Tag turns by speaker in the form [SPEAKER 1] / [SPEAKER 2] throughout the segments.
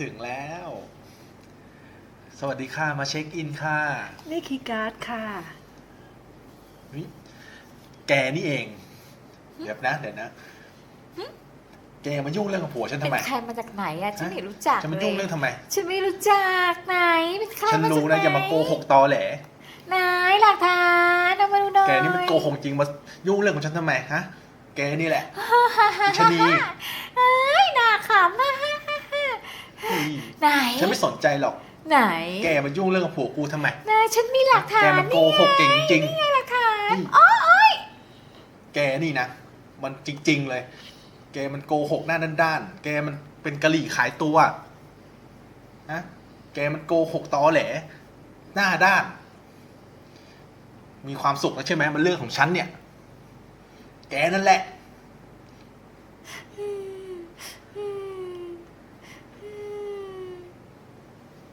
[SPEAKER 1] ถึงแล้ว สวัสดีค่ะมาเช็คอินค่ะ
[SPEAKER 2] นี่คีย์การ์ดค่ะ
[SPEAKER 1] เฮ้ยแกนี่เอง เดี๋ยวนะ เดี๋ยวนะ แกมายุ่งเรื่องกับผัวฉันทำ
[SPEAKER 3] เป็น
[SPEAKER 1] ไม
[SPEAKER 3] ใครมาจากไหนอะฉันไม่รู้จัก
[SPEAKER 1] ฉันมา
[SPEAKER 3] เล
[SPEAKER 1] ยุ่
[SPEAKER 3] ย
[SPEAKER 1] งเรื่องทำไม
[SPEAKER 3] ฉันไม่รู้จักไหนเป็นใคร
[SPEAKER 1] ฉัน
[SPEAKER 3] มาจาก
[SPEAKER 1] รู้
[SPEAKER 3] ไห
[SPEAKER 1] นะอย่ามาโกหกตอแหล
[SPEAKER 3] ไหนหลักฐานเอามาดูหน่อย
[SPEAKER 1] แกนี่มันโกหกจริงมายุ่งเรื่องของฉันทำไมฮะ แกนี่แหละอิชะนี
[SPEAKER 3] เอ้ยน่าขำนะ
[SPEAKER 1] เฮ้ย
[SPEAKER 3] ไหน
[SPEAKER 1] ฉันไม่สนใจหรอก
[SPEAKER 3] ไหน
[SPEAKER 1] แกมายุ่งเรื่องกับผัวกูทำไม
[SPEAKER 3] ไหนฉันมีหลักฐา
[SPEAKER 1] แก
[SPEAKER 3] น
[SPEAKER 1] มันโกหกเก่งจริง
[SPEAKER 3] นี่ไงหลักฐาน
[SPEAKER 1] นี่
[SPEAKER 3] อ๋อโอ้ย
[SPEAKER 1] แกนี่นะ มันจริง ๆ เลย แกมันโกหกหน้าด้านๆแกมันเป็นกะหรี่ขายตัวนะแกมันโกหกตอแหล หน้าด้าน มีความสุขแล้วใช่ไหมมันเรื่องของฉันเนี่ย แกนั่นแหละ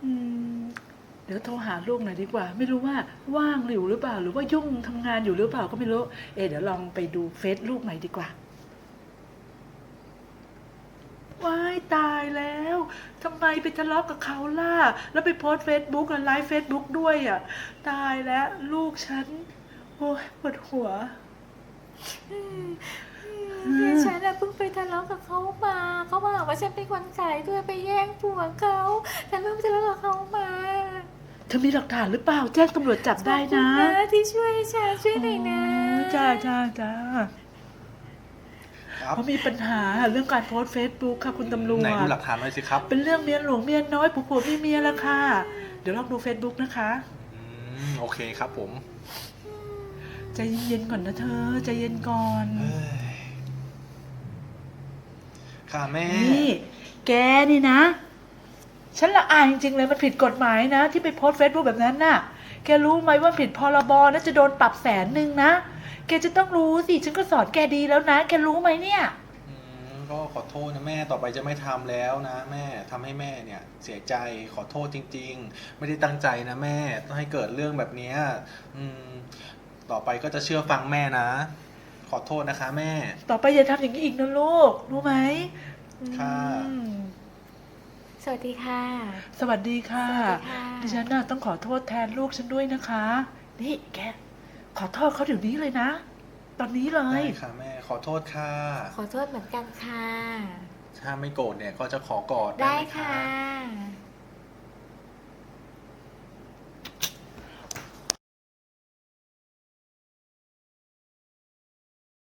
[SPEAKER 2] อืม เดี๋ยวโทรหาลูกหน่อยดีกว่า ไม่รู้ว่าว่างอยู่หรือเปล่า หรือว่ายุ่งทำงานอยู่หรือเปล่าก็ไม่รู้ เอเดี๋ยวลองไปดูเฟซลูกหน่อยดีกว่าว้ายตายแล้วทำไมไปทะเลาะกับเขาล่ะ แล้วไปโพสเฟซบุ๊กไลฟ์เฟซบุ๊กด้วยอะ ตายแล้วลูกฉัน โอ้ยปวดหัว
[SPEAKER 3] นี่ฉันเพิ่งไปทะเลาะกับเขามาเขาบอกว่าฉันเป็นคนขายด้วยไปแย่งผัวเขาฉันเพิ่งไปทะเลาะกับเขามา
[SPEAKER 2] ธอมีหลักฐานหรือเปล่า แจ้งตำรวจจับได้นะ
[SPEAKER 3] ขอบคุณที่ช่วยฉันช่วยหน่อยนะ
[SPEAKER 2] อ๋อจ้าจ้าจ้า
[SPEAKER 1] ครับ
[SPEAKER 2] เขามีปัญหาเรื่องการโพสเฟซบุ๊กค่ะคุณตำรว
[SPEAKER 1] ไหนดู
[SPEAKER 2] จ
[SPEAKER 1] หลักฐานหน่อยสิครับ
[SPEAKER 2] เป็นเรื่องเมียหลวงเมียน้อยผัวผัวมีเมียแล้วค่ะ เดี๋ยวลองดูเฟซบุ๊กนะคะ
[SPEAKER 1] อืมโอเคครับผม
[SPEAKER 2] ใจเย็นๆก่อนนะเธอ ใจเย็นก่อน
[SPEAKER 1] เฮ้ยค่ะแม่
[SPEAKER 2] นี่ แกนี่นะ ฉันละอายจริงๆเลยมันผิดกฎหมายนะ ที่ไปโพสเฟซบุ๊กแบบนั้นน่ะ แกรู้ไหมว่าผิดพรบนะจะโดนปรับแสนหนึ่งนะ แกจะต้องรู้สิฉันก็สอนแกดีแล้วนะ แกรู้ไหมเนี่ย
[SPEAKER 1] อืมก็ขอโทษนะแม่ต่อไปจะไม่ทำแล้วนะ แม่ทำให้แม่เนี่ย เสียใจขอโทษจริง ๆ ไม่ได้ตั้งใจนะแม่ต้องให้เกิดเรื่องแบบเนี้ยอืม ต่อไปก็จะเชื่อฟังแม่นะ ขอโทษนะคะ แม่
[SPEAKER 2] ต่อไปอย่าทำอย่างนี้อีกนะลูก รู้ไหม
[SPEAKER 1] ค่ะ
[SPEAKER 2] อืม
[SPEAKER 3] สวัสดีค่ะ
[SPEAKER 2] สวัสดีค่ะ
[SPEAKER 3] สวัสดีค่ะ
[SPEAKER 2] ดิฉันน่ะต้องขอโทษแทนลูกฉันด้วยนะคะ นี่แก ขอโทษเขาเดี๋ยวนี้เลยนะ ตอนนี้เล
[SPEAKER 1] ได้
[SPEAKER 2] ย
[SPEAKER 1] ค่ะแม่ขอโทษค่ะ
[SPEAKER 3] ขอโทษเหมือนกันค่ะ
[SPEAKER 1] ถ้าไม่โกรธเนี่ยก็จะขอกอด
[SPEAKER 3] ได้
[SPEAKER 1] ไหม
[SPEAKER 3] ค่ะ